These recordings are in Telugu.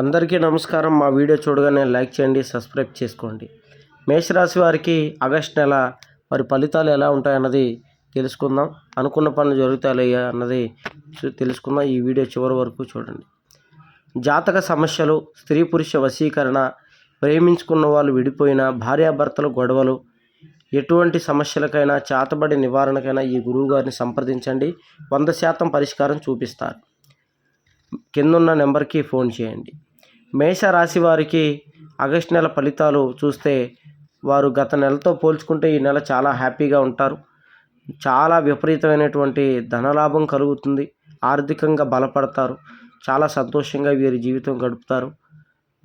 అందరికీ నమస్కారం. మా వీడియో చూడగానే లైక్ చేయండి సబ్స్క్రైబ్ చేసుకోండి. మేషరాశి వారికి ఆగస్ట్ నెల వారి ఫలితాలు ఎలా ఉంటాయన్నది తెలుసుకుందాం. అనుకున్న పనులు జరుగుతాయా అన్నది తెలుసుకుందాం. ఈ వీడియో చివరి వరకు చూడండి. జాతక సమస్యలు స్త్రీ పురుష వశీకరణ ప్రేమించుకున్న వాళ్ళు విడిపోయిన భార్యాభర్తల గొడవలు ఎటువంటి సమస్యలకైనా చేతబడి నివారణకైనా ఈ గురువు గారిని సంప్రదించండి. వంద శాతం పరిష్కారం చూపిస్తారు. కిందున్న నెంబర్కి ఫోన్ చేయండి. మేష రాశి వారికి ఆగస్ట్ నెల ఫలితాలు చూస్తే వారు గత నెలతో పోల్చుకుంటే ఈ నెల చాలా హ్యాపీగా ఉంటారు. చాలా విపరీతమైనటువంటి ధనలాభం కలుగుతుంది. ఆర్థికంగా బలపడతారు. చాలా సంతోషంగా వీరి జీవితం గడుపుతారు.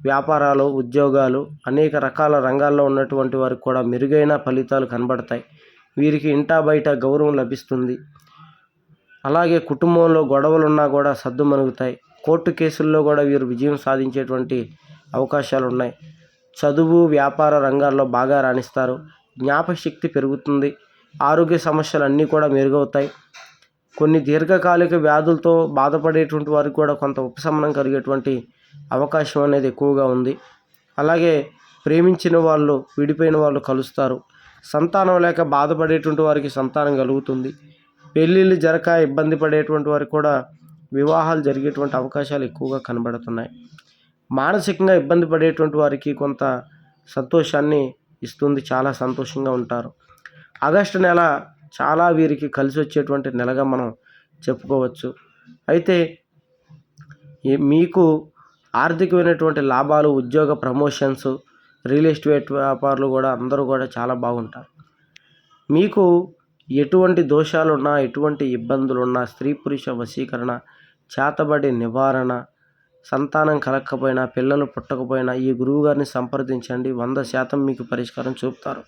వ్యాపారాలు ఉద్యోగాలు అనేక రకాల రంగాల్లో ఉన్నటువంటి వారికి కూడా మెరుగైన ఫలితాలు కనబడతాయి. వీరికి ఇంటా బయట గౌరవం లభిస్తుంది. అలాగే కుటుంబంలో గొడవలు ఉన్నా కూడా సద్దుమణుగుతాయి కోర్టు కేసుల్లో కూడా వీరు విజయం సాధించేటువంటి అవకాశాలు ఉన్నాయి చదువు వ్యాపార రంగాల్లో బాగా రాణిస్తారు. జ్ఞాపశక్తి పెరుగుతుంది. ఆరోగ్య సమస్యలు అన్నీ కూడా మెరుగవుతాయి. కొన్ని దీర్ఘకాలిక వ్యాధులతో బాధపడేటువంటి వారికి కూడా కొంత ఉపశమనం కలిగేటువంటి అవకాశం అనేది ఎక్కువగా ఉంది. అలాగే ప్రేమించిన వాళ్ళు విడిపోయిన వాళ్ళు కలుస్తారు. సంతానం లేక బాధపడేటువంటి వారికి సంతానం కలుగుతుంది. పెళ్ళిళ్ళు జరక ఇబ్బంది పడేటువంటి వారికి కూడా వివాహాలు జరిగేటువంటి అవకాశాలు ఎక్కువగా కనబడుతున్నాయి. మానసికంగా ఇబ్బంది పడేటువంటి వారికి కొంత సంతోషాన్ని ఇస్తుంది. చాలా సంతోషంగా ఉంటారు. ఆగస్టు నెల చాలా వీరికి కలిసి వచ్చేటువంటి నెలగా మనం చెప్పుకోవచ్చు. అయితే ఈ మీకు ఆర్థికమైనటువంటి లాభాలు ఉద్యోగ ప్రమోషన్స్ రియల్ ఎస్టేట్ వ్యాపారులు కూడా అందరూ కూడా చాలా బాగుంటారు. మీకు ఎటువంటి దోషాలున్నా ఎటువంటి ఇబ్బందులున్నా స్త్రీ పురుష వశీకరణ చేతబడి నివారణ సంతానం కలగకపోయినా పిల్లలు పుట్టకపోయినా ఈ గురువు గారిని సంప్రదించండి. వంద శాతం మీకు పరిష్కారం చూపుతారు.